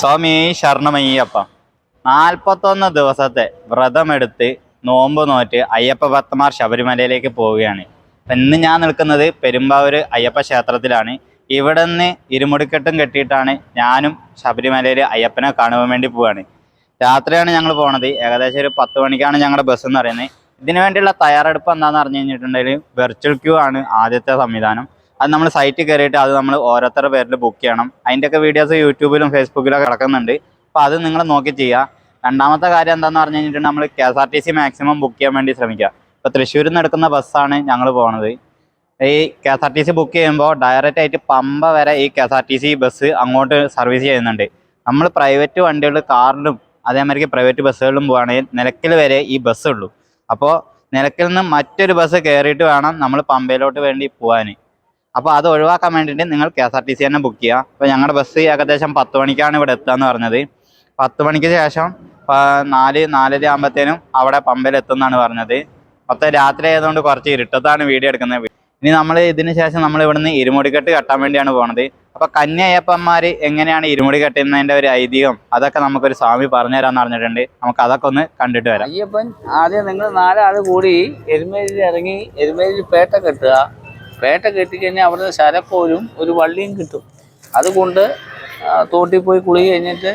സ്വാമി ശരണമയ്യപ്പ. നാൽപ്പത്തൊന്ന് ദിവസത്തെ വ്രതമെടുത്ത് നോമ്പ് നോറ്റ് അയ്യപ്പ ഭക്തമാർ ശബരിമലയിലേക്ക് പോവുകയാണ്. ഇന്ന് ഞാൻ നിൽക്കുന്നത് പെരുമ്പാവൂര് അയ്യപ്പ ക്ഷേത്രത്തിലാണ്. ഇവിടെ നിന്ന് ഇരുമുടിക്കെട്ടും കെട്ടിയിട്ടാണ് ഞാനും ശബരിമലയിൽ അയ്യപ്പനെ കാണുവാൻ വേണ്ടി പോവുകയാണ്. രാത്രിയാണ് ഞങ്ങൾ പോണത്. ഏകദേശം ഒരു പത്ത് മണിക്കാണ് ഞങ്ങളുടെ ബസ് എന്ന് പറയുന്നത്. ഇതിനു വേണ്ടിയുള്ള തയ്യാറെടുപ്പ് എന്താണെന്ന് പറഞ്ഞു കഴിഞ്ഞിട്ടുണ്ടെങ്കിൽ വെർച്വൽ ക്യൂ ആണ് ആദ്യത്തെ സംവിധാനം. അത് നമ്മൾ സൈറ്റിൽ കയറിയിട്ട് അത് നമ്മൾ ഓരോരുത്തരുടെ പേരിൽ ബുക്ക് ചെയ്യണം. അതിന്റെയൊക്കെ വീഡിയോസ് യൂട്യൂബിലും ഫേസ്ബുക്കിലും കിടക്കുന്നുണ്ട്. അപ്പോൾ അത് നിങ്ങൾ നോക്കി ചെയ്യുക. രണ്ടാമത്തെ കാര്യം എന്താണെന്ന് പറഞ്ഞു കഴിഞ്ഞിട്ടുണ്ടെങ്കിൽ നമ്മൾ K S R T C maximum book ചെയ്യാൻ വേണ്ടി ശ്രമിക്കുക. ഇപ്പോൾ തൃശ്ശൂരിൽ നിന്ന് എടുക്കുന്ന ബസ്സാണ് ഞങ്ങൾ പോകുന്നത് ഈ K S R T C book ചെയ്യുമ്പോൾ ഡയറക്റ്റ് ആയിട്ട് പമ്പ വരെ ഈ K S R T C bus അങ്ങോട്ട് സർവീസ് ചെയ്യുന്നുണ്ട് നമ്മൾ പ്രൈവറ്റ് വണ്ടികൾ കാറിലും അതേമാതിരി പ്രൈവറ്റ് ബസ്സുകളിലും പോവുകയാണെങ്കിൽ നിലയ്ക്കൽ വരെ ഈ ബസ്സുള്ളൂ അപ്പോൾ നിലക്കിൽ നിന്ന് മറ്റൊരു ബസ് കയറിയിട്ട് വേണം നമ്മൾ പമ്പയിലോട്ട് വേണ്ടി പോകാൻ അപ്പോൾ അത് ഒഴിവാക്കാൻ വേണ്ടിയിട്ട് നിങ്ങൾ K S R T C തന്നെ ബുക്ക് ചെയ്യുക അപ്പോൾ ഞങ്ങളുടെ ബസ് ഏകദേശം പത്ത് മണിക്കാണ് ഇവിടെ എത്തുക എന്ന് പറഞ്ഞത്. പത്ത് മണിക്ക് ശേഷം നാല് നാലര ആകുമ്പോഴത്തേനും അവിടെ പമ്പയിൽ എത്തുമെന്നാണ് പറഞ്ഞത്. മൊത്തം രാത്രി ആയതുകൊണ്ട് കുറച്ച് ഇരുട്ടത്താണ് വീഡിയോ എടുക്കുന്നത്. ഇനി നമ്മൾ ഇതിന് ശേഷം നമ്മൾ ഇവിടുന്ന് ഇരുമുടിക്കെട്ട് കെട്ടാൻ വേണ്ടിയാണ് പോണത്. അപ്പൊ കന്യയ്യപ്പന്മാർ എങ്ങനെയാണ് ഇരുമുടി കെട്ടുന്നതിന്റെ ഒരു ഐതിഹ്യം? അതൊക്കെ നമുക്കൊരു സ്വാമി പറഞ്ഞുതരാന്ന് പറഞ്ഞിട്ടുണ്ട് നമുക്ക് അതൊക്കെ ഒന്ന് കണ്ടിട്ട് വരാം. അയ്യപ്പൻ ആദ്യം നിങ്ങൾ നാലാൾ കൂടി എരുമേലിൽ ഇറങ്ങി എരുമേലിൽ പേട്ട കെട്ടുക. പേട്ട കെട്ടിക്കഴിഞ്ഞാൽ അവിടുന്ന് ശരക്കോലും ഒരു വള്ളിയും കിട്ടും. അതുകൊണ്ട് തോട്ടിൽ പോയി കുളി കഴിഞ്ഞിട്ട്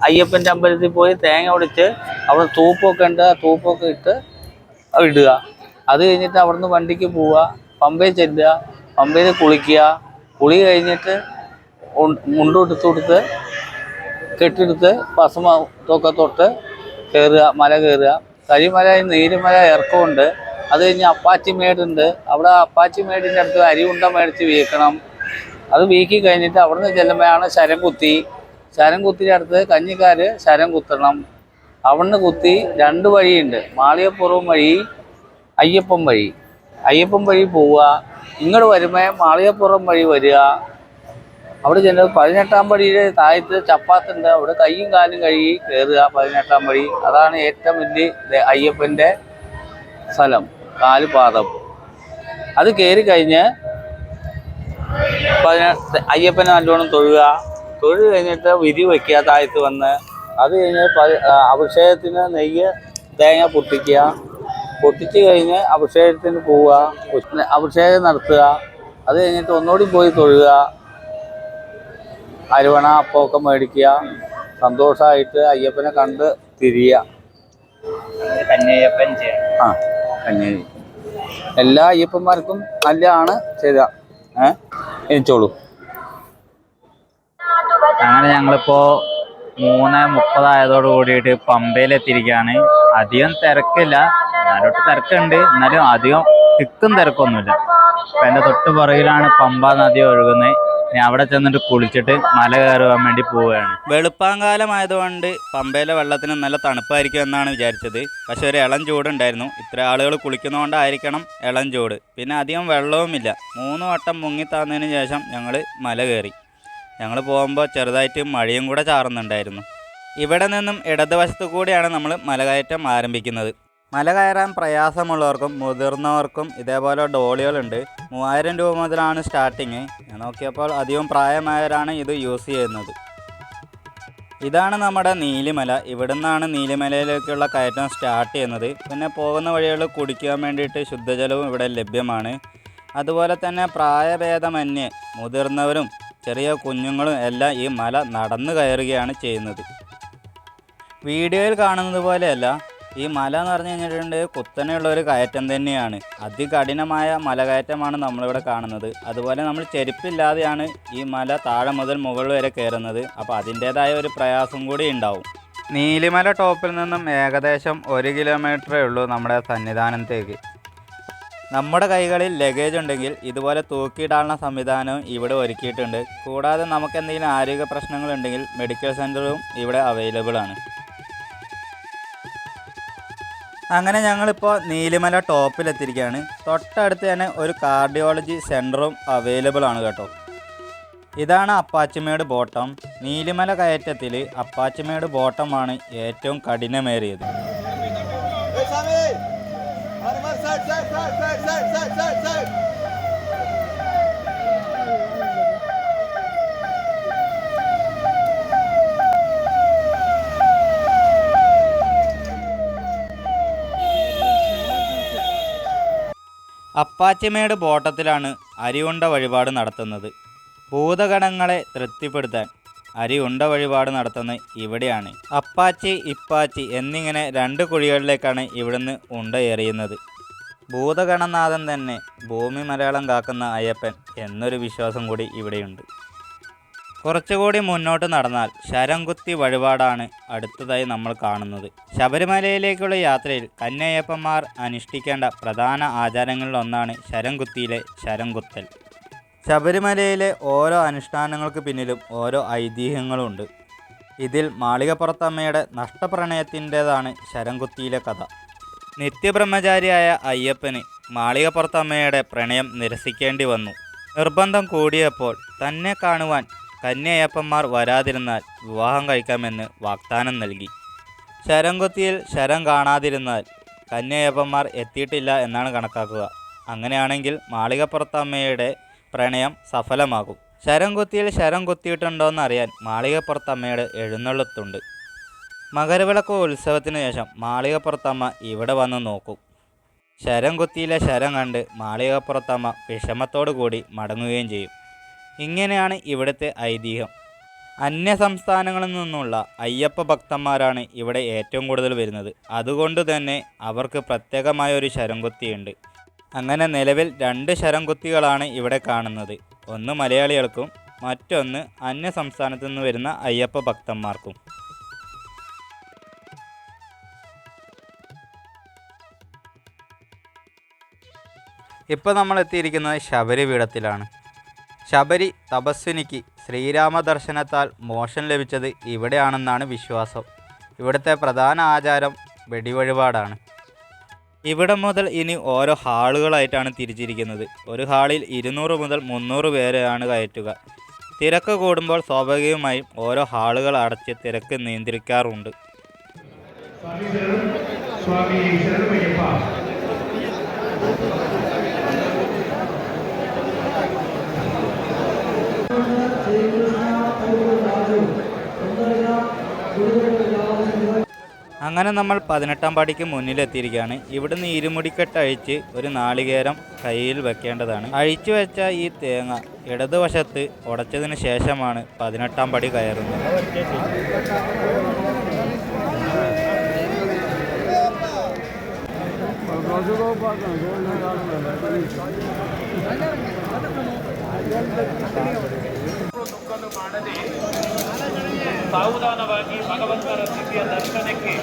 അയ്യപ്പന്റെ അമ്പലത്തിൽ പോയി തേങ്ങ ഒടിച്ച് അവിടെ തൂപ്പൊക്കെ ഉണ്ട്. ആ തൂപ്പൊക്കെ ഇട്ട് ഇടുക. അത് കഴിഞ്ഞിട്ട് അവിടുന്ന് വണ്ടിക്ക് പോവുക പമ്പയിൽ ചെല്ലുക പമ്പയിൽ കുളിക്കുക കുളി കഴിഞ്ഞിട്ട് മുണ്ട് മുണ്ടും എടുത്ത് കൊടുത്ത് കെട്ടിയെടുത്ത് പസമ തൊക്കെ തൊട്ട് കയറുക മല കയറുക. കരിമല നീരുമല ഇറക്കമുണ്ട്. അത് കഴിഞ്ഞ് അപ്പാച്ചി മേടുണ്ട് അവിടെ അപ്പാച്ചി മേടിന്റെ അടുത്ത് അരിയുണ്ട മേടിച്ച് വീക്കണം. അത് വീക്കി കഴിഞ്ഞിട്ട് അവിടുന്ന് ചെല്ലുമ്പോഴാണ് ശരം കുത്തി. ശരം കുത്തിന്റെ അടുത്ത് കഞ്ഞിക്കാർ ശരം കുത്തണം. അവിടുന്ന് കുത്തി രണ്ട് വഴിയുണ്ട്. മാളികപ്പുറം വഴി അയ്യപ്പൻ വഴി. അയ്യപ്പൻ വഴി പോവുക ഇങ്ങോട്ട് വരുമ്പോൾ മാളികപ്പുറം വഴി വരിക. അവിടെ ചെന്ന് പതിനെട്ടാം പടിയുടെ താഴത്ത് ചപ്പാത്തുണ്ട്. അവിടെ കൈയും കാലും കഴുകി കയറുക പതിനെട്ടാം പടി. അതാണ് ഏറ്റവും വലിയ അയ്യപ്പന്റെ സ്ഥലം പാദം. അത് കയറി കഴിഞ്ഞ് പതിനെട്ട് അയ്യപ്പനെ നല്ലോണം തൊഴുക. തൊഴു കഴിഞ്ഞിട്ട് വിരി വയ്ക്കുക താഴത്ത് വന്ന്. അത് കഴിഞ്ഞ് അഭിഷേകത്തിന് നെയ്യ് തേങ്ങ പൊട്ടിക്കുക. പൊട്ടിച്ച് കഴിഞ്ഞ് അഭിഷേകത്തിന് പോവുക അഭിഷേകം നടത്തുക അത് കഴിഞ്ഞിട്ട് ഒന്നുകൂടി പോയി തൊഴുക അരുവണ അപ്പമൊക്കെ മേടിക്കുക സന്തോഷമായിട്ട് അയ്യപ്പനെ കണ്ട് തിരിയുക. ആ കന്യായി എല്ലാ അയ്യപ്പന്മാർക്കും നല്ലതാണ് ചെയ്ത. ഏഹ് എനിച്ചോളൂ അങ്ങനെ ഞങ്ങളിപ്പോ മൂന്ന് മുപ്പതായതോട് കൂടിയിട്ട് പമ്പയിൽ എത്തിയിരിക്കുകയാണ് അധികം തിരക്കില്ല. എന്നാലോട്ട് തിരക്കുണ്ട്. എന്നാലും അധികം തിക്കും തിരക്കൊന്നുമില്ല. അപ്പൊ എന്റെ തൊട്ട് പുറകിലാണ് പമ്പ നദി ഒഴുകുന്നത്. ഞാൻ അവിടെ ചെന്നിട്ട് കുളിച്ചിട്ട് മല കയറുവാൻ വേണ്ടി പോവുകയാണ്. വെളുപ്പാങ്കാലമായതുകൊണ്ട് പമ്പയിലെ വെള്ളത്തിന് നല്ല തണുപ്പായിരിക്കും എന്നാണ് വിചാരിച്ചത്. പക്ഷെ ഒരു ഇളം ചൂടുണ്ടായിരുന്നു. ഇത്ര ആളുകൾ കുളിക്കുന്നതുകൊണ്ടായിരിക്കണം ഇളം ചൂട്. പിന്നെ അധികം വെള്ളവുമില്ല. മൂന്ന് വട്ടം മുങ്ങിത്താന്നതിന് ശേഷം ഞങ്ങൾ മല കയറി. ഞങ്ങൾ പോകുമ്പോൾ ചെറുതായിട്ട് മഴയും കൂടെ ചാറുന്നുണ്ടായിരുന്നു. ഇവിടെ നിന്നും ഇടതുവശത്തു കൂടിയാണ് നമ്മൾ മലകയറ്റം ആരംഭിക്കുന്നത്. മല കയറാൻ പ്രയാസമുള്ളവർക്കും മുതിർന്നവർക്കും ഇതേപോലെ ഡോളികളുണ്ട്. മൂവായിരം രൂപ മുതലാണ് സ്റ്റാർട്ടിങ് ഞാൻ നോക്കിയപ്പോൾ അധികം പ്രായമായവരാണ് ഇത് യൂസ് ചെയ്യുന്നത്. ഇതാണ് നമ്മുടെ നീലിമല. ഇവിടുന്നാണ് നീലിമലയിലേക്കുള്ള കയറ്റം സ്റ്റാർട്ട് ചെയ്യുന്നത്. പിന്നെ പോകുന്ന വഴികൾ കുടിക്കാൻ വേണ്ടിയിട്ട് ശുദ്ധജലവും ഇവിടെ ലഭ്യമാണ്. അതുപോലെ തന്നെ പ്രായഭേദമന്യേ മുതിർന്നവരും ചെറിയ കുഞ്ഞുങ്ങളും എല്ലാം ഈ മല നടന്നു കയറുകയാണ് ചെയ്യുന്നത്. വീഡിയോയിൽ കാണുന്നത് പോലെയല്ല ഈ മല എന്ന് പറഞ്ഞു കഴിഞ്ഞിട്ടുണ്ടെങ്കിൽ കുത്തനെയുള്ള ഒരു കയറ്റം തന്നെയാണ്. അതികഠിനമായ മലകയറ്റമാണ് നമ്മളിവിടെ കാണുന്നത്. അതുപോലെ നമ്മൾ ചെരുപ്പില്ലാതെയാണ് ഈ മല താഴെ മുതൽ മുകളിൽ വരെ കയറുന്നത്. അപ്പോൾ അതിന്റേതായ ഒരു പ്രയാസം കൂടി ഉണ്ടാവും. നീലിമല ടോപ്പിൽ നിന്നും ഏകദേശം ഒരു കിലോമീറ്ററേ ഉള്ളൂ നമ്മുടെ സന്നിധാനത്തേക്ക്. നമ്മുടെ കൈകളിൽ ലഗേജ് ഉണ്ടെങ്കിൽ ഇതുപോലെ തൂക്കിയിടാനുള്ള സംവിധാനവും ഇവിടെ ഒരുക്കിയിട്ടുണ്ട്. കൂടാതെ നമുക്ക് എന്തെങ്കിലും ആരോഗ്യ പ്രശ്നങ്ങളുണ്ടെങ്കിൽ മെഡിക്കൽ സെന്ററും ഇവിടെ അവൈലബിൾ ആണ്. അങ്ങനെ ഞങ്ങളിപ്പോൾ നീലിമല ടോപ്പിലെത്തിയിരിക്കുകയാണ്. തൊട്ടടുത്ത് തന്നെ ഒരു കാർഡിയോളജി സെന്ററും അവൈലബിൾ ആണ് കേട്ടോ. ഇതാണ് അപ്പാച്ചിമേട് ബോട്ടം. നീലിമല കയറ്റത്തിൽ അപ്പാച്ചിമേട് ബോട്ടമാണ് ഏറ്റവും കഠിനമേറിയത്. അപ്പാച്ചിമേട് ബോട്ടത്തിലാണ് അരിയുണ്ട വഴിപാട് നടത്തുന്നത്. ഭൂതഗണങ്ങളെ തൃപ്തിപ്പെടുത്താൻ അരിയുണ്ട വഴിപാട് നടത്തുന്നത് ഇവിടെയാണ്. അപ്പാച്ചി ഇപ്പാച്ചി എന്നിങ്ങനെ രണ്ട് കുഴികളിലേക്കാണ് ഇവിടുന്ന് ഉണ്ട എറിയുന്നത്. ഭൂതഗണനാഥൻ തന്നെ ഭൂമി മലയാളം കാക്കുന്ന അയ്യപ്പൻ എന്നൊരു വിശ്വാസം കൂടി ഇവിടെയുണ്ട്. കുറച്ചുകൂടി മുന്നോട്ട് നടന്നാൽ ശരംകുത്തി വഴിപാടാണ് അടുത്തതായി നമ്മൾ കാണുന്നത്. ശബരിമലയിലേക്കുള്ള യാത്രയിൽ കന്യയപ്പന്മാർ അനുഷ്ഠിക്കേണ്ട പ്രധാന ആചാരങ്ങളിലൊന്നാണ് ശരംകുത്തിയിലെ ശരംകുത്തൽ. ശബരിമലയിലെ ഓരോ അനുഷ്ഠാനങ്ങൾക്ക് പിന്നിലും ഓരോ ഐതിഹ്യങ്ങളുണ്ട്. ഇതിൽ മാളികപ്പുറത്തമ്മയുടെ നഷ്ടപ്രണയത്തിന്റെതാണ് ശരംകുത്തിയിലെ കഥ. നിത്യബ്രഹ്മചാരിയായ അയ്യപ്പന് മാളികപ്പുറത്തമ്മയുടെ പ്രണയം നിരസിക്കേണ്ടി വന്നു. നിർബന്ധം കൂടിയപ്പോൾ തന്നെ കാണുവാൻ കന്യയപ്പന്മാർ വരാതിരുന്നാൽ വിവാഹം കഴിക്കാമെന്ന് വാഗ്ദാനം നൽകി. ശരംകുത്തിയിൽ ശരം കാണാതിരുന്നാൽ കന്യയപ്പന്മാർ എത്തിയിട്ടില്ല എന്നാണ് കണക്കാക്കുക. അങ്ങനെയാണെങ്കിൽ മാളികപ്പുറത്തമ്മയുടെ പ്രണയം സഫലമാകും. ശരം കുത്തിയിൽ ശരം കുത്തിയിട്ടുണ്ടോയെന്നറിയാൻ മാളികപ്പുറത്തമ്മയുടെ എഴുന്നള്ളത്തുണ്ട്. മകരവിളക്ക് ഉത്സവത്തിന് ശേഷം മാളികപ്പുറത്തമ്മ ഇവിടെ വന്ന് നോക്കും. ശരം കുത്തിയിലെ ശരം കണ്ട് മാളികപ്പുറത്തമ്മ വിഷമത്തോടു കൂടി മടങ്ങുകയും ചെയ്യും. ഇങ്ങനെയാണ് ഇവിടുത്തെ ഐതിഹ്യം. അന്യ സംസ്ഥാനങ്ങളിൽ നിന്നുള്ള അയ്യപ്പ ഭക്തന്മാരാണ് ഇവിടെ ഏറ്റവും കൂടുതൽ വരുന്നത്. അതുകൊണ്ട് തന്നെ അവർക്ക് പ്രത്യേകമായ ഒരു ശരംകുത്തിയുണ്ട് അങ്ങനെ നിലവിൽ രണ്ട് ശരംകുത്തികളാണ് ഇവിടെ കാണുന്നത്. ഒന്ന് മലയാളികൾക്കും മറ്റൊന്ന് അന്യ സംസ്ഥാനത്തു നിന്ന് വരുന്ന അയ്യപ്പ ഭക്തന്മാർക്കും. ഇപ്പോൾ നമ്മൾ എത്തിയിരിക്കുന്നത് ശബരി പീഠത്തിലാണ് ശബരി തപസ്വിനിക്ക് ശ്രീരാമദർശനത്താൽ മോഷൻ ലഭിച്ചത് ഇവിടെയാണെന്നാണ് വിശ്വാസം. ഇവിടുത്തെ പ്രധാന ആചാരം വെടിവഴിപാടാണ്. ഇവിടെ മുതൽ ഇനി ഓരോ ഹാളുകളായിട്ടാണ് തിരിച്ചിരിക്കുന്നത്. ഒരു ഹാളിൽ ഇരുന്നൂറ് മുതൽ മുന്നൂറ് പേരെയാണ് കയറ്റുക. തിരക്ക് കൂടുമ്പോൾ സ്വാഭാവികമായും ഓരോ ഹാളുകൾ അടച്ച് തിരക്ക് നിയന്ത്രിക്കാറുണ്ട്. സ്വാമി അങ്ങനെ നമ്മൾ പതിനെട്ടാം പടിക്ക് മുന്നിലെത്തിയിരിക്കുകയാണ് ഇവിടുന്ന് ഇരുമുടിക്കെട്ട് അഴിച്ച് ഒരു നാളികേരം കയ്യിൽ വെക്കേണ്ടതാണ് അഴിച്ചു വെച്ച ഈ തേങ്ങ ഇടതുവശത്ത് ഉടച്ചതിന് ശേഷമാണ് പതിനെട്ടാം പടി കയറുന്നത് ಸಾವಧಾನವಾಗಿ ಭಗವಂತನ ದಿವ್ಯ ದರ್ಶನಕ್ಕೆ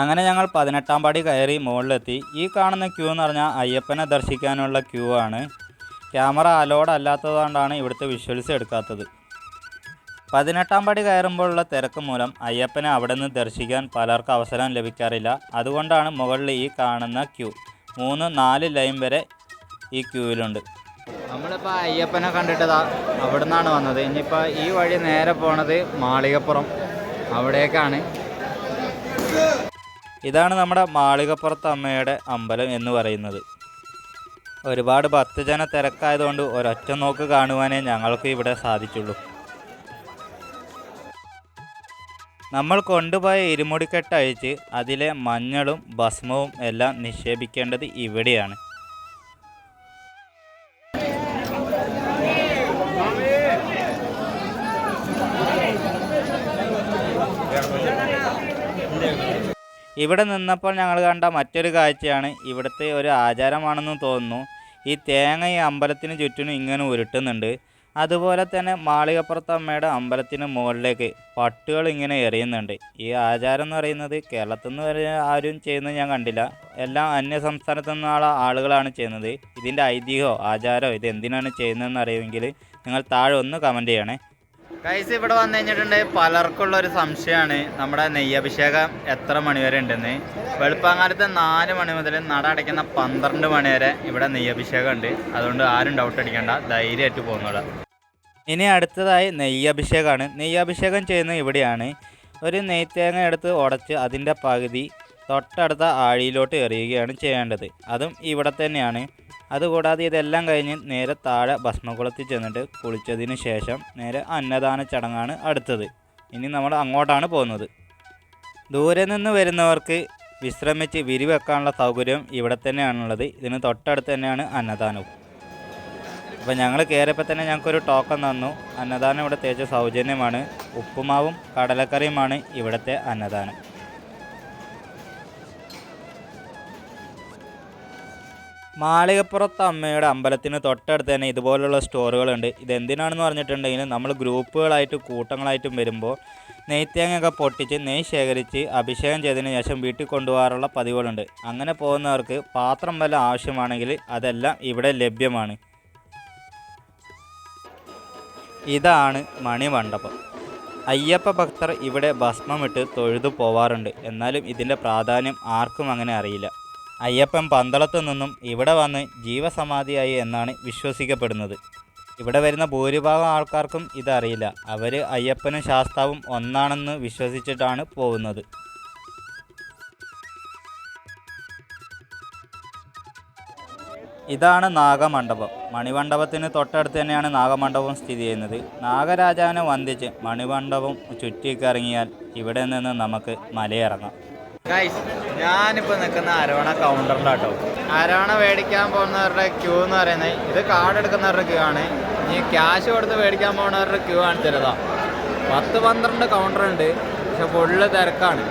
അങ്ങനെ ഞങ്ങൾ പതിനെട്ടാം പടി കയറി മുകളിലെത്തി. ഈ കാണുന്ന ക്യൂ എന്ന് പറഞ്ഞാൽ അയ്യപ്പനെ ദർശിക്കാനുള്ള ക്യൂ ആണ്. ക്യാമറ അലോഡ് അല്ലാത്തതുകൊണ്ടാണ് ഇവിടുത്തെ വിഷ്വൽസ് എടുക്കാത്തത്. പതിനെട്ടാം പടി കയറുമ്പോഴുള്ള തിരക്ക് മൂലം അയ്യപ്പനെ അവിടെ നിന്ന് ദർശിക്കാൻ പലർക്കും അവസരം ലഭിക്കാറില്ല. അതുകൊണ്ടാണ് മുകളിൽ ഈ കാണുന്ന ക്യൂ. മൂന്ന് നാല് ലൈൻ വരെ ഈ ക്യൂവിലുണ്ട്. നമ്മളിപ്പോൾ അയ്യപ്പനെ കണ്ടിട്ടതാ അവിടെ നിന്നാണ് വന്നത്. ഇനിയിപ്പോൾ ഈ വഴി നേരെ പോണത് മാളികപ്പുറം അവിടേക്കാണ്. ഇതാണ് നമ്മുടെ മാളികപ്പുറത്ത് അമ്മയുടെ അമ്പലം എന്ന് പറയുന്നത്. ഒരുപാട് ഭക്തജന തിരക്കായതുകൊണ്ട് ഒരൊറ്റ നോക്ക് കാണുവാനേ ഞങ്ങൾക്ക് ഇവിടെ സാധിച്ചുള്ളൂ. നമ്മൾ കൊണ്ടുപോയ ഇരുമുടിക്കെട്ട് അഴിച്ച് അതിലെ മഞ്ഞളും ഭസ്മവും എല്ലാം നിക്ഷേപിക്കേണ്ടത് ഇവിടെയാണ്. ഇവിടെ നിന്നപ്പോൾ ഞങ്ങൾ കണ്ട മറ്റൊരു കാഴ്ചയാണ്. ഇവിടുത്തെ ഒരു ആചാരമാണെന്ന് തോന്നുന്നു. ഈ തേങ്ങ ഈ അമ്പലത്തിന് ചുറ്റിനും ഇങ്ങനെ ഉരുട്ടുന്നുണ്ട്. അതുപോലെ തന്നെ മാളികപ്പുറത്ത് അമ്മയുടെ അമ്പലത്തിന് മുകളിലേക്ക് പട്ടുകൾ ഇങ്ങനെ എറിയുന്നുണ്ട്. ഈ ആചാരം എന്ന് പറയുന്നത് കേരളത്തിൽ നിന്ന് വരെ ആരും ചെയ്യുന്നത് ഞാൻ കണ്ടില്ല. എല്ലാം അന്യ സംസ്ഥാനത്തു നിന്നുള്ള ആളുകളാണ് ചെയ്യുന്നത്. ഇതിന്റെ ഐതിഹ്യമോ ആചാരമോ ഇത് എന്തിനാണ് ചെയ്യുന്നതെന്ന് അറിയുമെങ്കിൽ നിങ്ങൾ താഴെ ഒന്ന് കമന്റ് ചെയ്യണേ. കൈസ് ഇവിടെ വന്നു കഴിഞ്ഞിട്ടുണ്ടെങ്കിൽ പലർക്കുള്ള ഒരു സംശയമാണ്. നമ്മുടെ നെയ്യഭിഷേകം എത്ര മണിവരെ ഉണ്ടെന്ന്. വെളുപ്പാങ്കാലത്ത് നാല് മണി മുതൽ നട അടയ്ക്കുന്ന പന്ത്രണ്ട് മണി വരെ ഇവിടെ നെയ്യഭിഷേകം ഉണ്ട്. അതുകൊണ്ട് ആരും ഡൗട്ട് അടിക്കേണ്ട. ധൈര്യമായിട്ട് പോകുന്നുള്ള ഇനി അടുത്തതായി നെയ്യഭിഷേകമാണ്. നെയ്യഭിഷേകം ചെയ്യുന്നത് ഇവിടെയാണ്. ഒരു നെയ്ത്തേങ്ങ എടുത്ത് ഉടച്ച് അതിന്റെ പകുതി തൊട്ടടുത്ത ആഴിയിലോട്ട് എറിയുകയാണ് ചെയ്യേണ്ടത്. അതും ഇവിടെ തന്നെയാണ്. അതുകൂടാതെ ഇതെല്ലാം കഴിഞ്ഞ് നേരെ താഴെ ഭസ്മകുളത്തിൽ ചെന്നിട്ട് കുളിച്ചതിന് ശേഷം നേരെ അന്നദാന ചടങ്ങാണ് അടുത്തത്. ഇനി നമ്മൾ അങ്ങോട്ടാണ് പോകുന്നത്. ദൂരെ നിന്ന് വരുന്നവർക്ക് വിശ്രമിച്ച് വിരിവെക്കാനുള്ള സൗകര്യം ഇവിടെ തന്നെയാണുള്ളത്. ഇതിന് തൊട്ടടുത്ത് തന്നെയാണ് അന്നദാനവും. അപ്പോൾ ഞങ്ങൾ കയറിയപ്പോൾ തന്നെ ഞങ്ങൾക്കൊരു ടോക്കൺ തന്നു. അന്നദാനം ഇവിടെ തേച്ച സൗജന്യമാണ്. ഉപ്പുമാവും കടലക്കറിയുമാണ് ഇവിടുത്തെ അന്നദാനം. മാളികപ്പുറത്ത് അമ്മയുടെ അമ്പലത്തിന് തൊട്ടടുത്ത് തന്നെ ഇതുപോലുള്ള സ്റ്റോറുകളുണ്ട്. ഇതെന്തിനാണെന്ന് പറഞ്ഞിട്ടുണ്ടെങ്കിൽ നമ്മൾ ഗ്രൂപ്പുകളായിട്ട് കൂട്ടങ്ങളായിട്ടും വരുമ്പോൾ നെയ്ത്തേങ്ങയൊക്കെ പൊട്ടിച്ച് നെയ്യ് ശേഖരിച്ച് അഭിഷേകം ചെയ്തതിന് ശേഷം വീട്ടിൽ കൊണ്ടുപോകാറുള്ള പതിവുകളുണ്ട്. അങ്ങനെ പോകുന്നവർക്ക് പാത്രം വല്ല ആവശ്യമാണെങ്കിൽ അതെല്ലാം ഇവിടെ ലഭ്യമാണ്. ഇതാണ് മണിമണ്ഡപം. അയ്യപ്പ ഭക്തർ ഇവിടെ ഭസ്മമിട്ട് തൊഴുതു പോവാറുണ്ട്. എന്നാലും ഇതിന്റെ പ്രാധാന്യം ആർക്കും അങ്ങനെ അറിയില്ല. അയ്യപ്പൻ പന്തളത്തു നിന്നും ഇവിടെ വന്ന് ജീവസമാധിയായി എന്നാണ് വിശ്വസിക്കപ്പെടുന്നത്. ഇവിടെ വരുന്ന ഭൂരിഭാഗം ആൾക്കാർക്കും ഇതറിയില്ല. അവർ അയ്യപ്പനും ശാസ്താവും ഒന്നാണെന്ന് വിശ്വസിച്ചിട്ടാണ് പോകുന്നത്. ഇതാണ് നാഗമണ്ഡപം. മണിമണ്ഡപത്തിന് തൊട്ടടുത്ത് തന്നെയാണ് നാഗമണ്ഡപം സ്ഥിതി ചെയ്യുന്നത്. നാഗരാജാവിനെ വന്ദിച്ച് മണിമണ്ഡപം ചുറ്റിക്കറങ്ങിയാൽ ഇവിടെ നിന്ന് നമുക്ക് മലയിറങ്ങാം. ഞാനിപ്പോൾ നിൽക്കുന്ന അരവണ കൗണ്ടറിലാട്ടോ അരവണ മേടിക്കാൻ പോകുന്നവരുടെ ക്യൂ എന്ന് പറയുന്നത് ഇത് കാർഡ് എടുക്കുന്നവരുടെ ക്യൂ ആണ്. ഇനി ക്യാഷ് കൊടുത്ത് മേടിക്കാൻ പോകുന്നവരുടെ ക്യൂ ആണ് ചെറുതാ പത്ത് പന്ത്രണ്ട് കൗണ്ടർ ഉണ്ട്. പക്ഷെ ഫുള്ള് തിരക്കാണ്.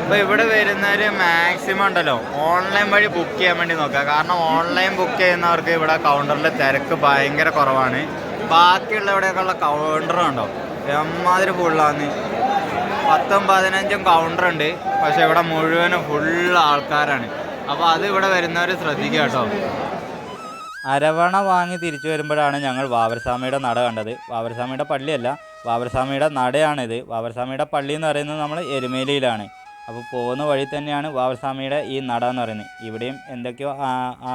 അപ്പോൾ ഇവിടെ വരുന്നവർ മാക്സിമം ഉണ്ടല്ലോ. ഓൺലൈൻ വഴി ബുക്ക് ചെയ്യാൻ വേണ്ടി നോക്കുക. കാരണം ഓൺലൈൻ ബുക്ക് ചെയ്യുന്നവർക്ക് ഇവിടെ കൗണ്ടറിൽ തിരക്ക് ഭയങ്കര കുറവാണ്. ബാക്കിയുള്ള ഇവിടെയൊക്കെയുള്ള കൗണ്ടറുണ്ടോ എമ്മാതിരി ഫുള്ളാന്ന് പത്തും പതിനഞ്ചും കൗണ്ടർ ഉണ്ട്. പക്ഷെ ഇവിടെ മുഴുവനും ഫുൾ ആൾക്കാരാണ്. അപ്പോൾ അത് ഇവിടെ വരുന്നവർ ശ്രദ്ധിക്കുക കേട്ടോ. അരവണ വാങ്ങി തിരിച്ചു വരുമ്പോഴാണ് ഞങ്ങൾ വാവരസ്വാമിയുടെ നട കണ്ടത്. വാവരസ്വാമിയുടെ പള്ളിയല്ല വാവരസ്വാമിയുടെ നടയാണിത്. വാവരസ്വാമിയുടെ പള്ളി എന്ന് പറയുന്നത് നമ്മൾ എരുമേലിയിലാണ്. അപ്പോൾ പോകുന്ന വഴി തന്നെയാണ് വാവരസ്വാമിയുടെ ഈ നട എന്ന് പറയുന്നത്. ഇവിടെയും എന്തൊക്കെയോ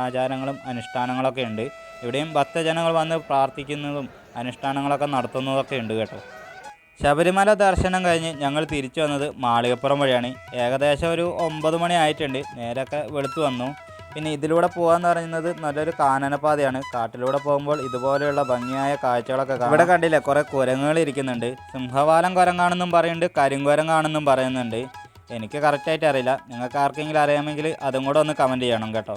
ആചാരങ്ങളും അനുഷ്ഠാനങ്ങളൊക്കെ ഉണ്ട്. ഇവിടെയും ഭക്തജനങ്ങൾ വന്ന് പ്രാർത്ഥിക്കുന്നതും അനുഷ്ഠാനങ്ങളൊക്കെ നടത്തുന്നതൊക്കെ ഉണ്ട് കേട്ടോ. ശബരിമല ദർശനം കഴിഞ്ഞ് ഞങ്ങൾ തിരിച്ചു വന്നത് മാളികപ്പുറം വഴിയാണ്. ഏകദേശം ഒരു ഒമ്പത് മണി ആയിട്ടുണ്ട്. നേരൊക്കെ വെളുത്തു വന്നു. പിന്നെ ഇതിലൂടെ പോകാന്ന് പറയുന്നത് നല്ലൊരു കാനനപാതയാണ് കാട്ടിലൂടെ പോകുമ്പോൾ ഇതുപോലെയുള്ള ഭംഗിയായ കാഴ്ചകളൊക്കെ കാണാം. ഇവിടെ കണ്ടില്ലേ കുറേ കുരങ്ങുകൾ ഇരിക്കുന്നുണ്ട്. സിംഹവാലം കുരങ്ങാണെന്നും പറയുന്നുണ്ട് കരിങ്കുരങ്ങാണെന്നും പറയുന്നുണ്ട്. എനിക്ക് കറക്റ്റായിട്ട് അറിയില്ല. നിങ്ങൾക്ക് ആർക്കെങ്കിലും അറിയാമെങ്കിൽ അതും കൂടെ ഒന്ന് കമന്റ് ചെയ്യണം കേട്ടോ.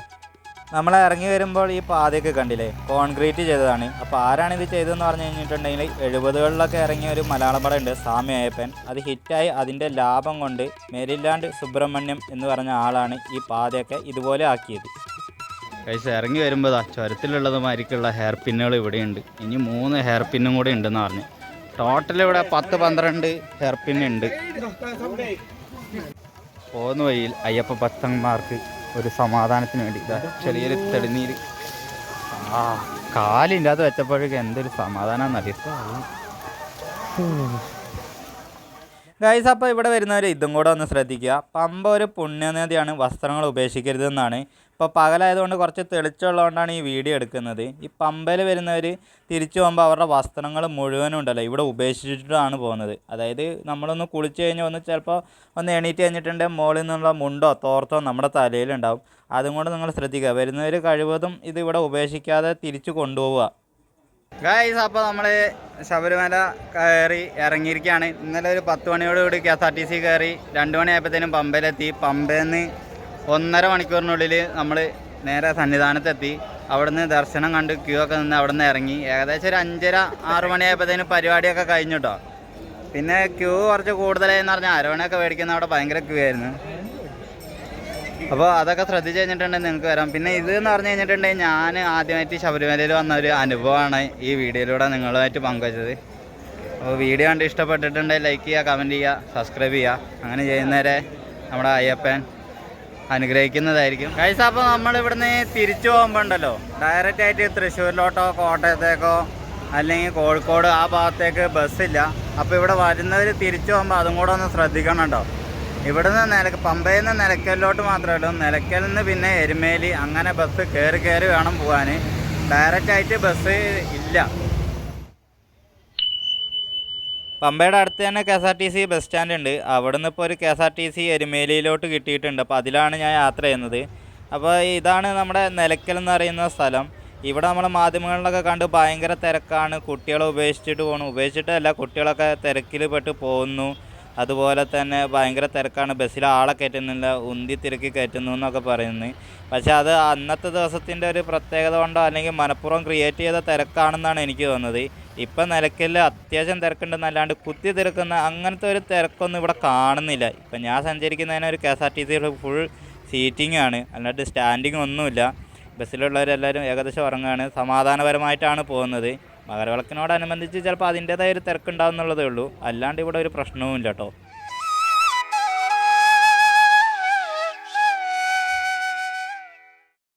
നമ്മൾ ഇറങ്ങി വരുമ്പോൾ ഈ പാതയൊക്കെ കണ്ടില്ലേ? കോൺക്രീറ്റ് ചെയ്തതാണ്. അപ്പോൾ ആരാണ് ഇത് ചെയ്തതെന്ന് പറഞ്ഞു കഴിഞ്ഞിട്ടുണ്ടെങ്കിൽ എഴുപതുകളിലൊക്കെ ഇറങ്ങിയ ഒരു മലയാളം പടം ഉണ്ട് സ്വാമി അയ്യപ്പൻ. അത് ഹിറ്റായി അതിന്റെ ലാഭം കൊണ്ട് മേരില്ലാണ്ട് സുബ്രഹ്മണ്യം എന്ന് പറഞ്ഞ ആളാണ് ഈ പാതയൊക്കെ ഇതുപോലെ ആക്കിയത്. കഴിച്ച് ഇറങ്ങി വരുമ്പോൾ ചുരത്തിലുള്ളതുമായിരിക്കുള്ള ഹെയർ പിന്നുകൾ ഇവിടെയുണ്ട്. ഇനി മൂന്ന് ഹെയർ പിന്നും കൂടെ ഉണ്ടെന്ന് പറഞ്ഞു. ടോട്ടൽ ഇവിടെ പത്ത് പന്ത്രണ്ട് ഹെയർ പിന്നുണ്ട് പോകുന്ന വഴിയിൽ അയ്യപ്പ ഭക്തന്മാർക്ക് ഒരു സമാധാനത്തിന് വേണ്ടി. ചെറിയൊരു തെളിനീര്. ആ കാലില്ലാതെ വെച്ചപ്പോഴേക്കും എന്തൊരു സമാധാനമെന്നറിയാം ഗൈസ് അപ്പോൾ ഇവിടെ വരുന്നവർ ഇതും കൂടെ ഒന്ന് ശ്രദ്ധിക്കുക. പമ്പ ഒരു പുണ്യനദിയാണ് വസ്ത്രങ്ങൾ ഉപേക്ഷിക്കരുതെന്നാണ്. ഇപ്പോൾ പകലായതുകൊണ്ട് കുറച്ച് തെളിച്ചുള്ളതുകൊണ്ടാണ് ഈ വീഡിയോ എടുക്കുന്നത്. ഈ പമ്പയിൽ വരുന്നവർ തിരിച്ചു പോകുമ്പോൾ അവരുടെ വസ്ത്രങ്ങൾ മുഴുവനും ഉണ്ടല്ലോ ഇവിടെ ഉപേക്ഷിച്ചിട്ടാണ് പോകുന്നത്. അതായത് നമ്മളൊന്ന് കുളിച്ച് കഴിഞ്ഞ് ഒന്ന് ചിലപ്പോൾ ഒന്ന് എണീറ്റ് കഴിഞ്ഞിട്ടുണ്ടെങ്കിൽ മുകളിൽ നിന്നുള്ള മുണ്ടോ തോർത്തോ നമ്മുടെ തലയിലുണ്ടാവും അതും കൊണ്ട് നിങ്ങൾ ശ്രദ്ധിക്കുക. വരുന്നവർ കഴിവതും ഇത് ഇവിടെ ഉപേക്ഷിക്കാതെ തിരിച്ചു കൊണ്ടുപോവുക. ഗായ്സ് അപ്പോൾ നമ്മൾ ശബരിമല കയറി ഇറങ്ങിയിരിക്കുകയാണ്. ഇന്നലെ ഒരു പത്ത് മണിയോടുകൂടി K S R T C കയറി രണ്ട് മണിയായപ്പോഴത്തേനും പമ്പയിലെത്തി. പമ്പയിൽ നിന്ന് ഒന്നര മണിക്കൂറിനുള്ളിൽ നമ്മൾ നേരെ സന്നിധാനത്തെത്തി. അവിടുന്ന് ദർശനം കണ്ട് ക്യൂ ഒക്കെ നിന്ന് അവിടെ നിന്ന് ഇറങ്ങി. ഏകദേശം ഒരു അഞ്ചര ആറ് മണിയായപ്പോഴത്തേനും പരിപാടിയൊക്കെ കഴിഞ്ഞു പിന്നെ ക്യൂ കുറച്ച് കൂടുതലായെന്ന് പറഞ്ഞാൽ അരവണയൊക്കെ മേടിക്കുന്ന അവിടെ ഭയങ്കര ക്യൂ ആയിരുന്നു. അപ്പോൾ അതൊക്കെ ശ്രദ്ധിച്ച് കഴിഞ്ഞിട്ടുണ്ടെങ്കിൽ നിങ്ങൾക്ക് വരാം. പിന്നെ ഇത് എന്ന് പറഞ്ഞു കഴിഞ്ഞിട്ടുണ്ടെങ്കിൽ ഞാൻ ആദ്യമായിട്ട് ശബരിമലയിൽ വന്ന ഒരു അനുഭവമാണ് ഈ വീഡിയോയിലൂടെ നിങ്ങളുമായിട്ട് പങ്കുവച്ചത്. അപ്പോൾ വീഡിയോ കണ്ട് ഇഷ്ടപ്പെട്ടിട്ടുണ്ടെങ്കിൽ ലൈക്ക് ചെയ്യുക കമന്റ് ചെയ്യുക സബ്സ്ക്രൈബ് ചെയ്യുക. അങ്ങനെ ചെയ്യുന്നവരെ നമ്മുടെ അയ്യപ്പൻ അനുഗ്രഹിക്കുന്നതായിരിക്കും. കഴിച്ച അപ്പോൾ നമ്മളിവിടുന്ന് തിരിച്ചു പോകുമ്പോൾ ഉണ്ടല്ലോ ഡയറക്റ്റ് ആയിട്ട് തൃശ്ശൂരിലോട്ടോ കോട്ടയത്തേക്കോ അല്ലെങ്കിൽ കോഴിക്കോട് ആ ഭാഗത്തേക്ക് ബസ്സില്ല അപ്പോൾ ഇവിടെ വരുന്നവർ തിരിച്ചു പോകുമ്പോൾ അതും കൂടെ ഒന്ന് ശ്രദ്ധിക്കണം കേട്ടോ. ഇവിടുന്ന് നില പമ്പയിൽ നിന്ന് നിലയ്ക്കലിലോട്ട് മാത്രമേ നിലയ്ക്കലിൽ നിന്ന് പിന്നെ എരുമേലി അങ്ങനെ ബസ് കയറി കയറി വേണം പോകാൻ ഡയറക്റ്റ് ആയിട്ട് ബസ് ഇല്ല. പമ്പയുടെ അടുത്ത് തന്നെ K S R T C bus stand ഉണ്ട്. അവിടെ നിന്ന് ഇപ്പോൾ ഒരു K S R T C എരുമേലിയിലോട്ട് കിട്ടിയിട്ടുണ്ട്. അപ്പോൾ അതിലാണ് ഞാൻ യാത്ര ചെയ്യുന്നത്. അപ്പോൾ ഇതാണ് നമ്മുടെ നിലയ്ക്കൽ എന്ന് പറയുന്ന സ്ഥലം. ഇവിടെ നമ്മൾ മാധ്യമങ്ങളിലൊക്കെ കണ്ട് ഭയങ്കര തിരക്കാണ്. കുട്ടികളെ ഉപേക്ഷിച്ചിട്ട് പോകണം ഉപേക്ഷിച്ചിട്ടല്ല കുട്ടികളൊക്കെ തിരക്കിൽ പെട്ട് പോകുന്നു. അതുപോലെ തന്നെ ഭയങ്കര തിരക്കാണ്. ബസ്സിൽ ആളെ കയറ്റുന്നില്ല ഉന്തി തിരക്കി കയറ്റുന്നു എന്നൊക്കെ പറയുന്നത് പക്ഷേ അത് അന്നത്തെ ദിവസത്തിന്റെ ഒരു പ്രത്യേകത കൊണ്ടോ അല്ലെങ്കിൽ മനഃപൂർവം ക്രിയേറ്റ് ചെയ്ത തിരക്കാണെന്നാണ് എനിക്ക് തോന്നുന്നത്. ഇപ്പം നിലയ്ക്കൽ അത്യാവശ്യം തിരക്കുണ്ടെന്നല്ലാണ്ട് കുത്തി തിരക്കുന്ന അങ്ങനത്തെ ഒരു തിരക്കൊന്നും ഇവിടെ കാണുന്നില്ല. ഇപ്പം ഞാൻ സഞ്ചരിക്കുന്നതിന് ഒരു കെ എസ് ആർ ടി സിയുടെ ഫുൾ സീറ്റിംഗ് ആണ്. അല്ലാണ്ട് സ്റ്റാൻഡിങ് ഒന്നുമില്ല. ബസ്സിലുള്ളവരെല്ലാവരും ഏകദേശം ഉറങ്ങുകയാണ്. സമാധാനപരമായിട്ടാണ് പോകുന്നത്. മകരവിളക്കിനോടനുബന്ധിച്ച് ചിലപ്പോൾ അതിന്റേതായ ഒരു തിരക്കുണ്ടാവും എന്നുള്ളതേ ഉള്ളൂ. അല്ലാണ്ട് ഇവിടെ ഒരു പ്രശ്നവും ഇല്ല കേട്ടോ.